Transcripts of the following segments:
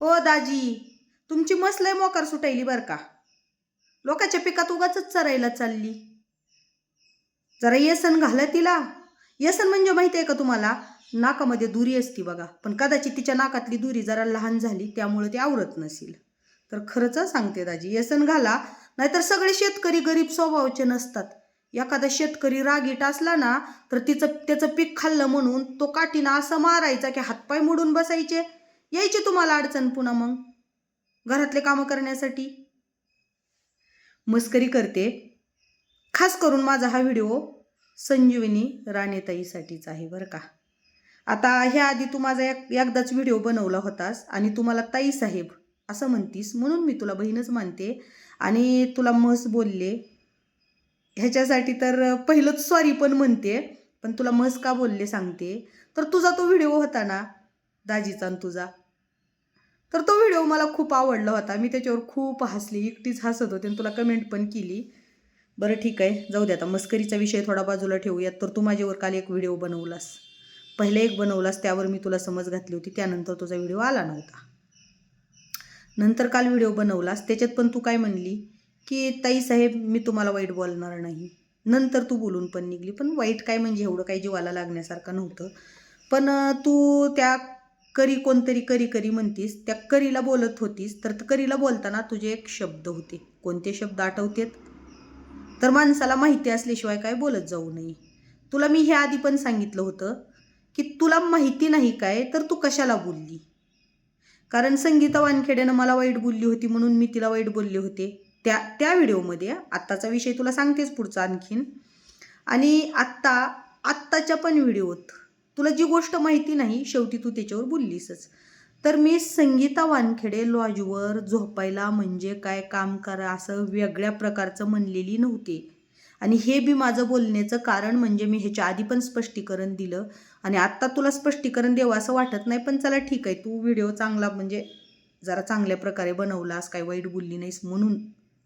ओ दाजी तुमची मसलय मोकार सुटायली बरं का? लोकांच्या पिकात उगाच चरायला चालली. जरा येसन घाला तिला. येसन म्हणजे माहिती आहे का तुम्हाला? नाकामध्ये दुरी असती बघा. पण कदाचित तिच्या नाकातली दुरी जरा लहान झाली त्यामुळे ती आवरत नसेल. तर खरंच सांगते दाजी येसन घाला. नाहीतर सगळे शेतकरी गरीब स्वभावाचे नसतात. एखादा शेतकरी रागीट असला ना तर तिचं त्याचं पीक खाल्लं म्हणून तो काठीनं असं मारायचा की हातपाय मोडून बसायचे. यायची तुम्हाला अडचण पुन्हा मग? घरातले कामं करण्यासाठी? मस्करी करते. खास करून माझा हा व्हिडिओ संजीवनी राणेताईसाठीच आहे बरं का. आता ह्या आधी तू माझा एक एकदाच व्हिडिओ बनवला होतास आणि तू मला ताई साहेब असं म्हणतीस म्हणून मी तुला बहीणच मानते आणि तुला मस बोलले. ह्याच्यासाठी तर पहिलंच सॉरी पण म्हणते पण तुला मस का बोलले सांगते. तर तुझा तो व्हिडिओ होता ना दाजीचा आणि तुझा तर तो व्हिडिओ मला खूप आवडला होता. मी त्याच्यावर खूप हसली एकटीच हसत होते आणि तुला कमेंट पण केली. बरं ठीक आहे. जाऊ दे आता. मस्करीचा विषय थोडा बाजूला ठेवूयात. तर तू माझ्यावर काल एक व्हिडिओ बनवलास. पहिले एक बनवलास त्यावर मी तुला समज घातली होती. त्यानंतर तुझा व्हिडिओ आला नव्हता. नंतर काल व्हिडिओ बनवलास. त्याच्यात पण तू काय म्हणली? की ताई साहेब मी तुम्हाला वाईट बोलणार नाही. नंतर तू बोलून पण निघली. पण वाईट काय म्हणजे एवढं काही जीवाला लागण्यासारखं नव्हतं. पण तू त्या करी कोणतरी करी करी म्हणतीस त्या करीला बोलत होतीस तर करीला बोलताना तुझे एक शब्द होते. कोणते शब्द आठवतेत? तर माणसाला माहिती असल्याशिवाय काय बोलत जाऊ नये. तुला मी हे आधी पण सांगितलं होतं की तुला माहिती नाही काय तर तू कशाला बोलली? कारण संगीता वानखेड्यानं मला वाईट बोलली होती म्हणून मी तिला वाईट बोलले होते. त्या त्या व्हिडिओमध्ये आत्ताचा विषय तुला सांगतेच पुढचा आणखीन. आणि आत्ता आत्ताच्या पण व्हिडिओत तुला जी गोष्ट माहिती नाही शेवटी तू त्याच्यावर बोललीसच. तर मी संगीता वानखेडे लॉजवर झोपायला म्हणजे काय काम करा असं वेगळ्या प्रकारचं म्हणलेली नव्हती. आणि हे बी माझं बोलण्याचं कारण म्हणजे मी ह्याच्या आधी पण स्पष्टीकरण दिलं. आणि आत्ता तुला स्पष्टीकरण द्यावं असं वाटत नाही पण चला ठीक आहे तू व्हिडिओ चांगला म्हणजे जरा चांगल्या प्रकारे बनवलास काय वाईट बोलली नाहीस म्हणून.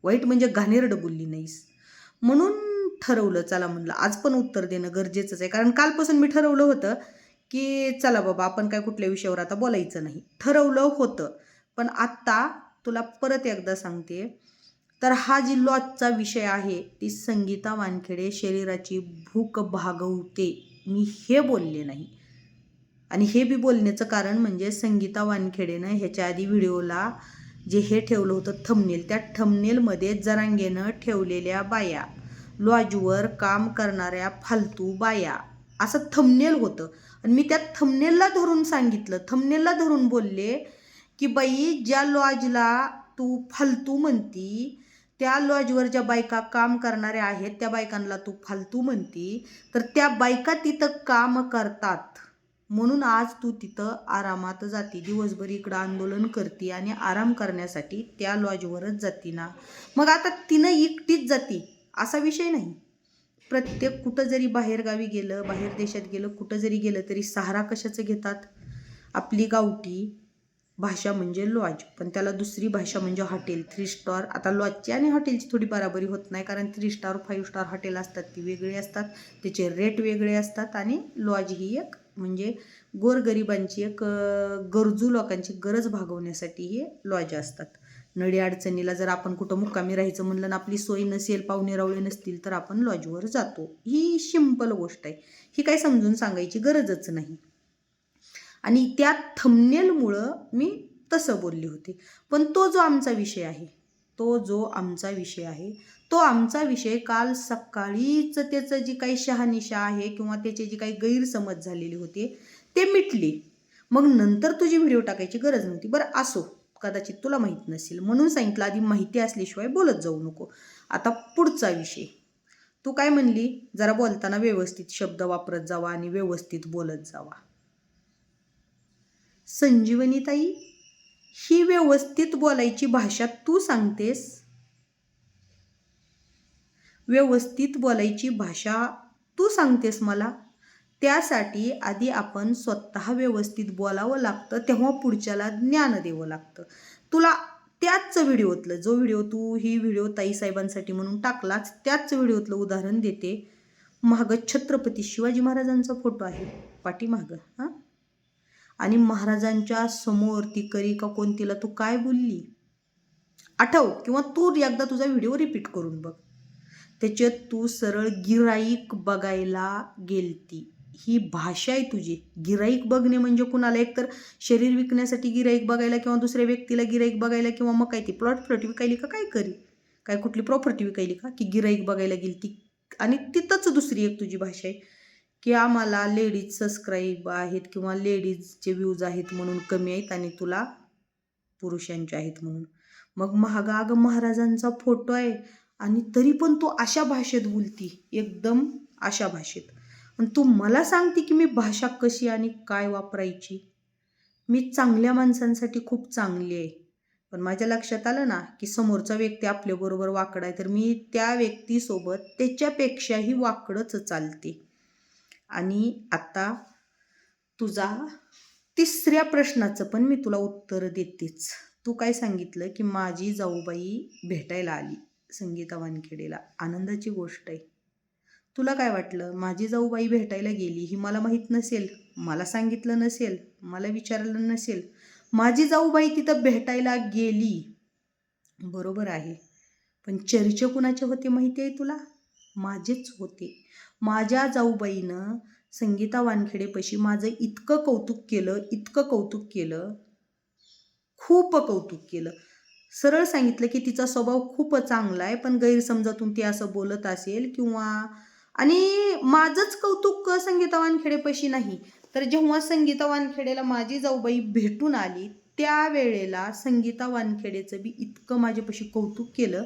वाईट म्हणजे घाणेरड बोलली नाहीस. म्हणून ठरवलं चला म्हणलं. आज पण उत्तर देणं गरजेचंच आहे. कारण कालपासून मी ठरवलं होतं की चला बाबा आपण काय कुठल्या विषयावर आता बोलायचं नाही. ठरवलं होतं. पण आत्ता तुला परत एकदा सांगते. तर हा जी लॉजचा विषय आहे ती संगीता वानखेडे शरीराची भूक भागवते. मी हे बोलले नाही. आणि हे बी बोलण्याचं कारण म्हणजे संगीता वानखेडेनं ह्याच्या आधी व्हिडिओला जे हे ठेवलं होतं थमनेल त्या थमनेलमध्ये जरांगेनं ठेवलेल्या बाया. लॉजवर काम करणाऱ्या फालतू बाया. असं थमनेल होतं. आणि मी त्या थमनेलला धरून सांगितलं. थमनेलला धरून बोलले की बाई ज्या लॉजला तू फालतू म्हणती त्या लॉजवर ज्या बायका काम करणाऱ्या आहेत त्या बायकांना तू फालतू म्हणती तर त्या बायका तिथं काम करतात. म्हणून आज तू तिथं आरामात जाती. दिवसभर इकडं आंदोलन करते आणि आराम करण्यासाठी त्या लॉजवरच जाती ना. मग आता तिनं एकटीच जाती. असा विषय नाही. प्रत्येक कुठं जरी बाहेरगावी गेलं बाहेर देशात गेलं कुठं जरी गेलं तरी सहारा कशाचं घेतात? आपली गावठी भाषा म्हणजे लॉज. पण त्याला दुसरी भाषा म्हणजे हॉटेल. थ्री स्टार आता लॉजची आणि हॉटेलची थोडी बराबरी होत नाही कारण three star five star hotel असतात ती वेगळी असतात त्याचे रेट वेगळे असतात आणि लॉज ही एक म्हणजे गोरगरिबांची एक गरजू लोकांची गरज भागवण्यासाठी हे लॉज असतात. नळी अडचणीला जर आपण कुठं मुक्कामी राहायचं म्हणलं ना आपली सोय नसेल पाहुणे रावळे नसतील तर आपण लॉजवर जातो. ही सिंपल गोष्ट आहे. ही काय समजून सांगायची गरजच नाही. आणि त्या थमनेलमुळं मी तसं बोलले होते. पण तो जो आमचा विषय आहे तो जो आमचा विषय आहे तो आमचा विषय काल सकाळीच त्याचं जी काही शहानिशा आहे किंवा त्याचे जी काही गैरसमज झालेली होती ते मिटले. मग नंतर तुझी व्हिडिओ टाकायची गरज नव्हती. बरं असो. कदाचित तुला माहीत नसेल. म्हणून सांगितलं आधी माहिती असल्याशिवाय बोलत जाऊ नको. आता पुढचा विषय. तू काय म्हणली? जरा बोलताना व्यवस्थित शब्द वापरत जावा आणि व्यवस्थित बोलत जावा. संजीवनीताई ही व्यवस्थित बोलायची भाषा तू सांगतेस? व्यवस्थित बोलायची भाषा तू सांगतेस मला? त्यासाठी आधी आपण स्वतः व्यवस्थित बोलावं लागतं तेव्हा पुढच्याला ज्ञान द्यावं लागतं. तुला त्याच व्हिडिओतलं जो व्हिडिओ तू ही व्हिडिओ ताईसाहेबांसाठी म्हणून टाकलाच त्याच व्हिडिओतलं उदाहरण देते. मागं छत्रपती शिवाजी महाराजांचा फोटो आहे पाठीमागं हां? आणि महाराजांच्या समोर ती करी का कोणतीला तू काय बोलली? आठव किंवा तू एकदा तुझा व्हिडिओ रिपीट करून बघ. त्याच्यात तू सरळ गिराईक बघायला गेलती. ही भाषा आहे तुझी. गिराईक बघणे म्हणजे कुणाला? एकतर शरीर विकण्यासाठी गिराईक बघायला किंवा दुसऱ्या व्यक्तीला गिराईक बघायला किंवा मग काय ती प्लॉट फ्लॉट विकायली का? काय करी? काय कुठली प्रॉपर्टी विकायली का? की गिराईक बघायला गेली ती. आणि तिथंच दुसरी एक तुझी भाषा आहे. की आम्हाला लेडीज सबस्क्राईब आहेत किंवा लेडीजचे व्ह्यूज आहेत म्हणून कमी आहेत आणि तुला पुरुषांचे आहेत म्हणून. मग महागा अगं महाराजांचा फोटो आहे. आणि तरी पण तू अशा भाषेत बोलती. एकदम अशा भाषेत. आणि तू मला सांगते की मी भाषा कशी आणि काय वापरायची? मी चांगल्या माणसांसाठी खूप चांगली आहे. पण माझ्या लक्षात आलं ना की समोरचा व्यक्ती आपल्याबरोबर वाकडा आहे तर मी त्या व्यक्तीसोबत त्याच्यापेक्षाही वाकडंच चालते. आणि आता तुझा तिसऱ्या प्रश्नाचं पण मी तुला उत्तर देतेच. तू काय सांगितलं की माझी जाऊबाई भेटायला आली संगीता वानखेडेला. आनंदाची गोष्ट आहे. तुला काय वाटलं? माझी जाऊबाई भेटायला गेली. ही मला माहीत नसेल. मला सांगितलं नसेल. मला विचारलं नसेल. माझी जाऊबाई तिथं भेटायला गेली. बरोबर आहे. पण चर्चे कुणाचे होते माहिती आहे तुला? माझेच होते. माझ्या जाऊबाईनं संगीता वानखेडेपाशी माझं इतकं कौतुक केलं इतकं कौतुक केलं. खूप कौतुक केलं. सरळ सांगितलं की तिचा स्वभाव खूप चांगला आहे पण गैरसमजातून ती असं बोलत असेल किंवा आणि माझंच कौतुक संगीता वानखेडेपाशी नाही. तर जेव्हा संगीता वानखेडेला माझी जाऊबाई भेटून आली त्यावेळेला संगीता वानखेडेचं बी इतकं माझ्यापाशी कौतुक केलं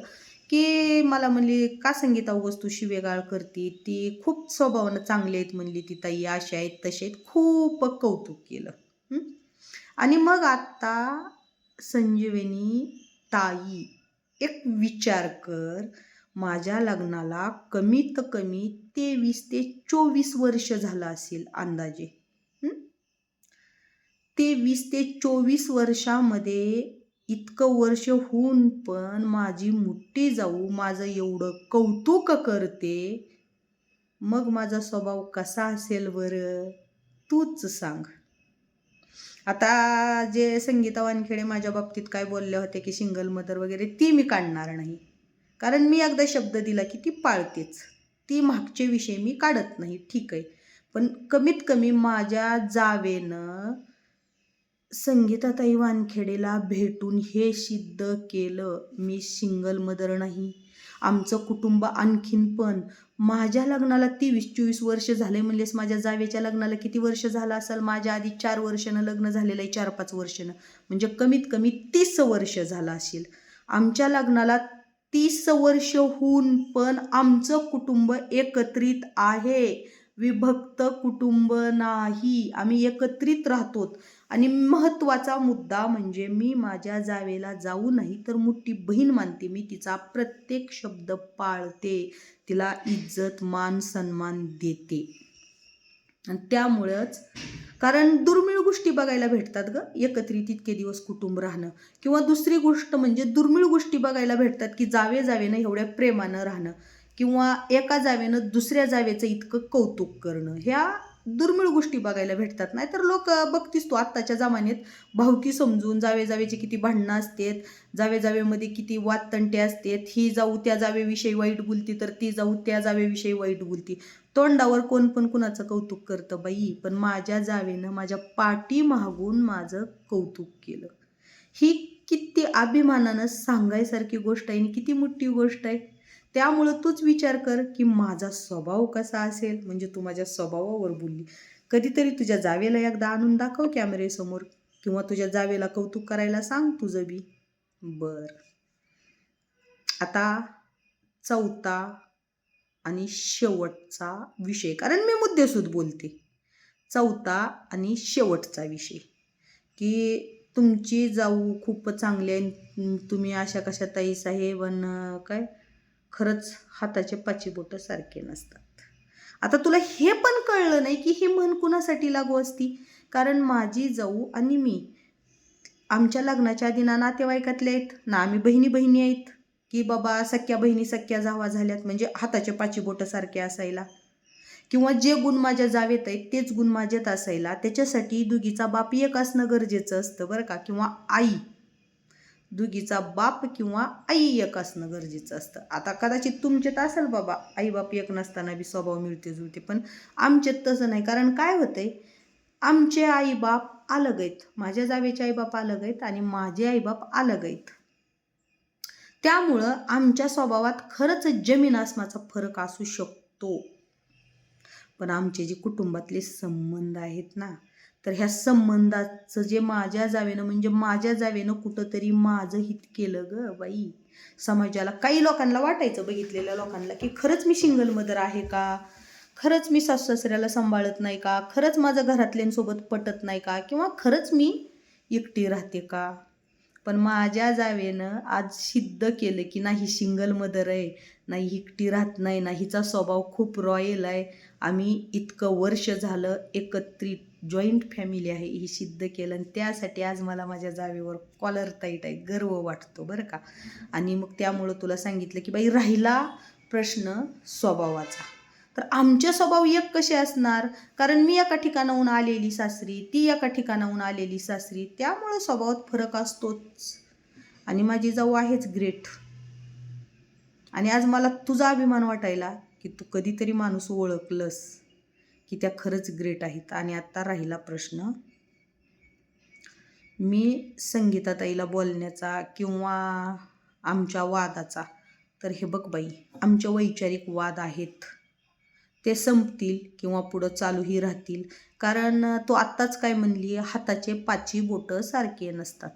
की मला म्हणली का संगीता उगस तू शिवेगाळ करते? ती खूप स्वभावानं चांगली आहेत म्हणली ती ताई. अशा आहेत तसे आहेत. खूप कौतुक केलं. आणि मग आत्ता संजीवनी ताई एक विचार कर. माझ्या लग्नाला कमीत कमी तेवीस ते चोवीस वर्ष झालं असेल अंदाजे. तेवीस ते चोवीस वर्षामध्ये इतकं वर्ष होऊन पण माझी मुठ्ठी जाऊ माझं एवढं कौतुक करते. मग माझा स्वभाव कसा असेल बरं? तूच सांग. आता जे संगीता वानखेडे माझ्या बाबतीत काय बोलल्या होत्या की सिंगल मदर वगैरे ती मी काढणार नाही. कारण मी एकदा शब्द दिला की ती पाळतेच. ती मागचे विषय मी काढत नाही ठीक आहे. पण कमीत कमी माझ्या जावेनं संगीताताई वानखेडेला भेटून हे सिद्ध केलं. मी सिंगल मदर नाही. आमचं कुटुंब आणखीन पण. माझ्या लग्नाला तेवीस चोवीस वर्ष झाले म्हणजेच माझ्या जावेच्या लग्नाला किती वर्ष झालं असेल? माझ्या आधी चार वर्षानं लग्न झालेलं आहे चार पाच वर्षानं. म्हणजे कमीत कमी तीस वर्ष झालं असेल. आमच्या लग्नाला तीस वर्ष होऊन पण आमचं कुटुंब एकत्रित आहे. विभक्त कुटुंब नाही. आम्ही एकत्रित राहतो आणि महत्त्वाचा मुद्दा म्हणजे मी माझ्या जावेला जाऊ नाही तर मोठी बहीण मानते मी. तिचा प्रत्येक शब्द पाळते. तिला इज्जत मान सन्मान देते. आणि त्यामुळंच कारण दुर्मिळ गोष्टी बघायला भेटतात ग. एकत्रित इतके दिवस कुटुंब राहणं. किंवा दुसरी गोष्ट म्हणजे दुर्मिळ गोष्टी बघायला भेटतात की जावे जावेनं एवढ्या प्रेमानं राहणं. किंवा एका जावेनं दुसऱ्या जावेचं इतकं कौतुक करणं. ह्या दुर्मिळ गोष्टी बघायला भेटतात. नाही तर लोक बघतीस तू आत्ताच्या जमान्यात भावकी समजून जावे जावेचे किती भांडणं असतात जावे जावेमध्ये किती वादतंटे असतात ही जाऊ त्या जावेविषयी वाईट बोलती तर ती जाऊ त्या जावेविषयी वाईट बोलती. तोंडावर कोण पण कुणाचं कौतुक करतं बाई. पण माझ्या जावेनं माझ्या पाठी मागून माझं कौतुक केलं. ही किती अभिमानानं सांगायसारखी गोष्ट आहे आणि किती मोठी गोष्ट आहे. त्यामुळं तूच विचार कर की माझा स्वभाव कसा असेल? म्हणजे तू माझ्या स्वभावावर बोलली. कधीतरी तुझ्या जावेला एकदा आणून दाखव कॅमेरेसमोर किंवा तुझ्या जावेला कौतुक करायला सांग तुझं बी. बर. आता चौथा आणि शेवटचा विषय कारण मी मुद्देसूद बोलते. चौथा आणि शेवटचा विषय. की तुमची जाऊ खूप चांगली आहे तुम्ही अशा कशा ताई साहेब अन काय? खरंच हाताचे पाची बोटं सारखे नसतात. आता तुला हे पण कळलं नाही की ही म्हण कुणासाठी लागू असती? कारण माझी जाऊ आणि मी आमच्या लग्नाच्या आधी ना नातेवाईकातले आहेत ना आम्ही बहिणी बहिणी आहेत. की बाबा सख्या बहिणी सख्या जावा झाल्यात म्हणजे हाताचे पाची बोटं सारखे असायला. किंवा जे गुण माझ्या जावेत आहेत तेच गुण माझ्यात असायला. त्याच्यासाठी दुगीचा बाप एक असणं गरजेचं असतं बरं का. किंवा आई. दुगीचा बाप किंवा आई एक असणं गरजेचं असतं. आता कदाचित तुमच्यात असेल बाबा आई बाप एक नसताना बी स्वभाव मिळते जुळते. पण आमच्यात तसं नाही. कारण काय होतंय? आमचे आई बाप अलग आहेत. माझ्या जावेचे आई बाप अलग आहेत आणि माझे आई बाप अलग आहेत. त्यामुळं आमच्या स्वभावात खरंच जमीन आसमाचा फरक असू शकतो. पण आमचे जे कुटुंबातले संबंध आहेत ना तर ह्या संबंधाचं जे माझ्या जावेनं म्हणजे माझ्या जावेनं कुठंतरी माझं हित केलं ग बाई. समाजाला काही लोकांना वाटायचं बघितलेल्या लोकांना की खरंच मी सिंगल मदर आहे का? खरंच मी सासऱ्याला सांभाळत नाही का? खरंच माझं घरातल्यांसोबत पटत नाही का? किंवा खरंच मी एकटी राहते का? पण माझ्या जावेनं आज सिद्ध केलं की नाही सिंगल मदर आहे नाही एकटी राहत नाही ना हिचा स्वभाव खूप रॉयल आहे. आम्ही इतकं वर्ष झालं एकत्रित जॉईंट फॅमिली आहे ही सिद्ध केलं आणि त्यासाठी आज मला माझ्या जावेवर कॉलर टाईट आहे गर्व वाटतो बरं का. आणि मग त्यामुळं तुला सांगितलं की बाई राहिला प्रश्न स्वभावाचा. तर आमचे स्वभाव एक कसे असणार? कारण मी एका ठिकाणाहून आलेली सासरी ती एका ठिकाणाहून आलेली सासरी त्यामुळे स्वभावात फरक असतोच. आणि माझी जाऊ आहेच ग्रेट. आणि आज मला तुझा अभिमान वाटायला की तू कधीतरी माणूस ओळखलंस की त्या खरंच ग्रेट आहेत. आणि आत्ता राहिला प्रश्न. मी संगीताताईला बोलण्याचा किंवा आमच्या वादाचा तर हे बघ बाई आमचे वैचारिक वाद आहेत. ते संपतील किंवा पुढं चालूही राहतील. कारण तो आत्ताच काय म्हणली हाताचे पाची बोटं सारखे नसतात.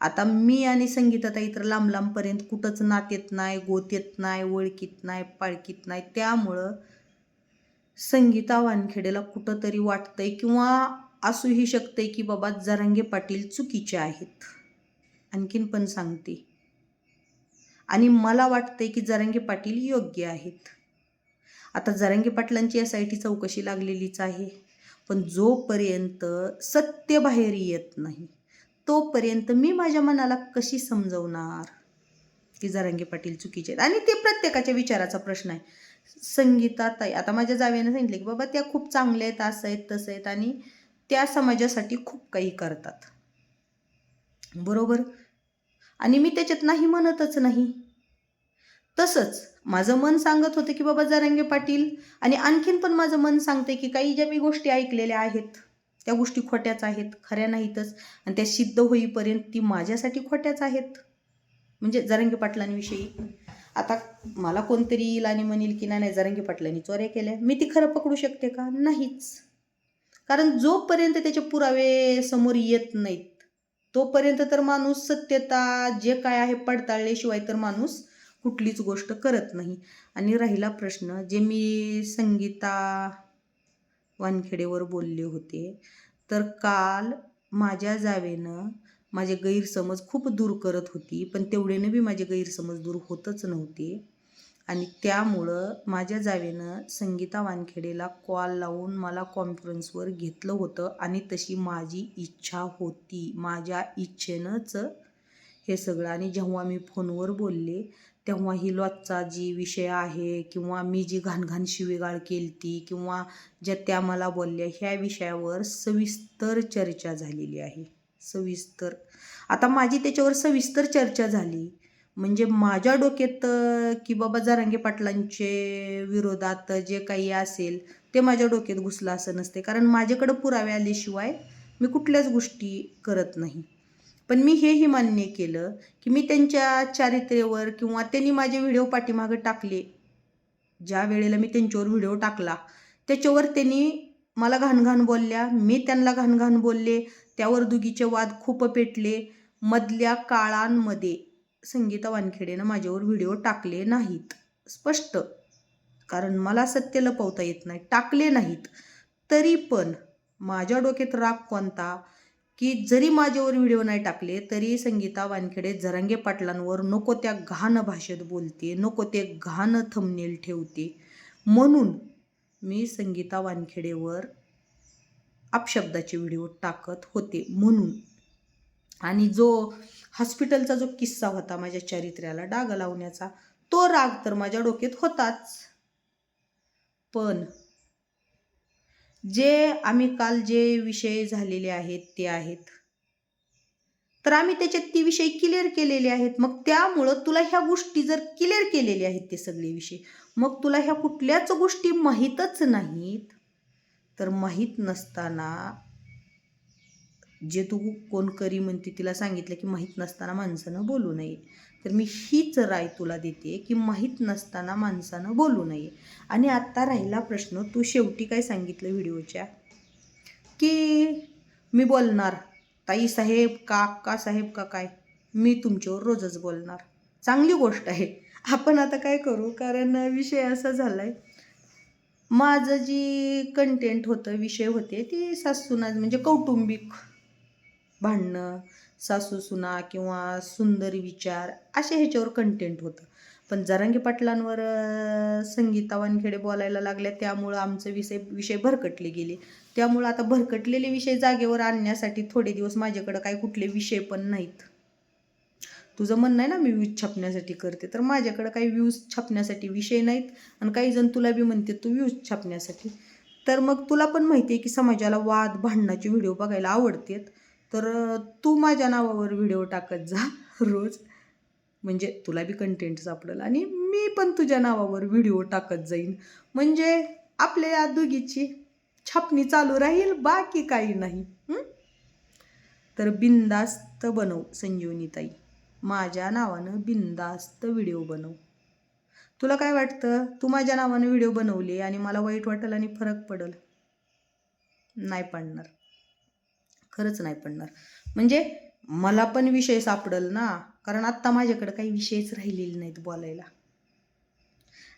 आता मी आणि संगीताताई तर लांब लांबपर्यंत कुठंच नात येत नाही गोत येत नाही ओळखीत नाही पाळकीत नाही. त्यामुळं संगीता वानखेडेला कुठंतरी वाटतंय किंवा असूही शकतंय की बाबा जरांगे पाटील चुकीचे आहेत. आणखीन पण सांगते. आणि मला वाटतंय की जरांगे पाटील योग्य आहेत. आता जरांगे पाटलांची एस आय टी चौकशी लागलेलीच आहे. पण जोपर्यंत सत्य बाहेर येत नाही तोपर्यंत मी माझ्या मनाला कशी समजवणार? की जरांगे पाटील चुकीचे आहेत. आणि ते प्रत्येकाच्या विचाराचा प्रश्न आहे. संगीताताई आता माझ्या जावेनं सांगितलं की बाबा त्या खूप चांगल्या आहेत असं आहेत तसं आहेत आणि त्या समाजासाठी खूप काही करतात. बरोबर? आणि मी त्याच्यात नाही म्हणतच नाही. तसंच माझं मन सांगत होतं की बाबा जरांगे पाटील आणि आणखीन पण माझं मन सांगते की काही ज्या मी गोष्टी ऐकलेल्या आहेत त्या गोष्टी खोट्याच आहेत खऱ्या नाहीतच आणि त्या सिद्ध होईपर्यंत ती माझ्यासाठी खोट्याच आहेत. म्हणजे जरांगे पाटलांविषयी. आता मला कोणतरी येईल आणि म्हणेल की नाही नाही पाटलांनी चोऱ्या केल्या. मी ती खरं पकडू शकते का? नाहीच. कारण जोपर्यंत त्याचे पुरावे समोर येत नाहीत तोपर्यंत तर माणूस सत्यता जे काय आहे पडताळल्याशिवाय तर माणूस कुठलीच गोष्ट करत नाही. आणि राहिला प्रश्न जे मी संगीता वानखेडेवर बोलले होते तर काल माझ्या जावेनं माझे गैरसमज खूप दूर करत होती पण तेवढेनं बी माझे गैरसमज दूर होतच नव्हते. आणि त्यामुळं माझ्या जावेनं संगीता वानखेडेला कॉल लावून मला कॉन्फरन्सवर घेतलं होतं आणि तशी माझी इच्छा होती. माझ्या इच्छेनंच हे सगळं. आणि जेव्हा मी फोनवर बोलले तेव्हा ही लॉजचा जी विषय आहे किंवा मी जी घाणघाण शिवेगाळ केलती किंवा ज्या त्या मला बोलल्या ह्या विषयावर सविस्तर चर्चा झालेली आहे. सविस्तर. आता माझी त्याच्यावर सविस्तर चर्चा झाली. म्हणजे माझ्या डोक्यात की बाबा जारांगे पाटलांचे विरोधात जे काही असेल ते माझ्या डोक्यात घुसलं असं नसते. कारण माझ्याकडं पुरावे आल्याशिवाय मी कुठल्याच गोष्टी करत नाही. पण मी हेही मान्य केलं की मी त्यांच्या चारित्र्यावर किंवा त्यांनी माझे व्हिडिओ पाठीमागं टाकले. ज्या वेळेला मी त्यांच्यावर व्हिडिओ टाकला त्याच्यावर त्यांनी मला घाणघाण बोलल्या. मी त्यांना घाणघाण बोलले. त्यावर दुगीचे वाद खूप पेटले. मधल्या काळांमध्ये संगीता वानखेडेनं माझ्यावर व्हिडिओ टाकले नाहीत. स्पष्ट. कारण मला सत्य लपवता येत नाही. टाकले नाहीत. तरी पण माझ्या डोक्यात राग कोणता? की जरी माझ्यावर व्हिडिओ नाही टाकले तरी संगीता वानखेडे जरांगे पाटलांवर नको त्या घाण भाषेत बोलते नको ते घाण थंबनेल ठेवते. म्हणून मी संगीता वानखेडेवर अपशब्दाचे व्हिडिओ टाकत होते. म्हणून आणि जो हॉस्पिटलचा जो किस्सा होता माझ्या चारित्र्याला डाग लावण्याचा तो राग तर माझ्या डोक्यात होताच. पण जे आम्ही काल जे विषय झालेले आहेत ते आहेत. तर आम्ही त्याच्यात ती विषय क्लिअर केलेले आहेत. मग त्यामुळं तुला ह्या गोष्टी जर क्लिअर केलेल्या आहेत ते सगळे विषय मग तुला ह्या कुठल्याच गोष्टी माहीतच नाहीत. तर माहीत नसताना जे तू कोण करी म्हणते तिला सांगितलं की माहीत नसताना माणसानं बोलू नये. तर मी हीच राय तुला देते की माहीत नसताना माणसानं बोलू नये. आणि आत्ता राहिला प्रश्न तू शेवटी काय सांगितलं व्हिडिओच्या? की मी बोलणार. ताई साहेब का का साहेब का काय? मी तुमच्यावर रोजच बोलणार. चांगली गोष्ट आहे. आपण आता काय करू? कारण विषय असा झाला आहे माझं जी कंटेंट होतं विषय होते ती सासून म्हणजे कौटुंबिक भांडणं सासूसुना किंवा सुंदर विचार असे ह्याच्यावर कंटेंट होतं. पण जरांगी पाटलांवर संगीता वानखेडे बोलायला लागल्या त्यामुळं आमचं विषय विषय भरकटले गेले. त्यामुळं आता भरकटलेले विषय जागेवर आणण्यासाठी थोडे दिवस माझ्याकडं काही कुठले विषय पण नाहीत. तुझं म्हणणं आहे ना मी व्ह्यूज छापण्यासाठी करते. तर माझ्याकडं काही व्ह्यूज छापण्यासाठी विषय नाहीत आणि काही जण तुला बी म्हणते तू व्ह्यूज छापण्यासाठी. तर मग तुला पण माहिती आहे की समाजाला वाद भांडणाचे व्हिडिओ बघायला आवडतात. तर तू माझ्या नावावर व्हिडिओ टाकत जा रोज. म्हणजे तुला बी कंटेंट सापडेल आणि मी पण तुझ्या नावावर व्हिडिओ टाकत जाईन. म्हणजे आपल्या या दोघीची छापणी चालू राहील बाकी काही नाही. तर बिंदास्त बनव संजीवनीताई. माझ्या नावानं बिंदास्त व्हिडिओ बनव. तुला काय वाटतं? तू माझ्या नावानं व्हिडिओ बनवले आणि मला वाईट वाटेल आणि फरक पडेल? नाही पडणार. खरंच नाही पडणार. म्हणजे मला पण विषय सापडल ना कारण आत्ता माझ्याकडे काही विषयच राहिलेले नाहीत बोलायला.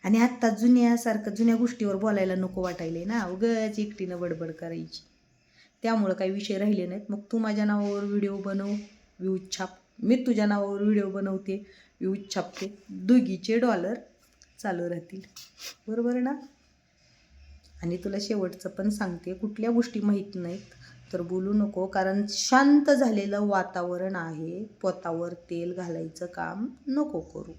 आणि आत्ता जुन्यासारखं जुन्या गोष्टीवर बोलायला नको वाटायले ना उगच एकटीनं बडबड करायची. त्यामुळं काही विषय राहिले नाहीत. मग तू माझ्या नावावर व्हिडिओ बनव व्ह्यूज छाप. मी तुझ्या नावावर व्हिडिओ बनवते व्ह्यूज छापते. दोघीचे डॉलर चालू राहतील. बरोबर ना? आणि तुला शेवटचं पण सांगते कुठल्या गोष्टी माहीत नाहीत. तर बोलू नको कारण शांत झालेलं वातावरण आहे. पोतावर तेल घालायचं काम नको करू.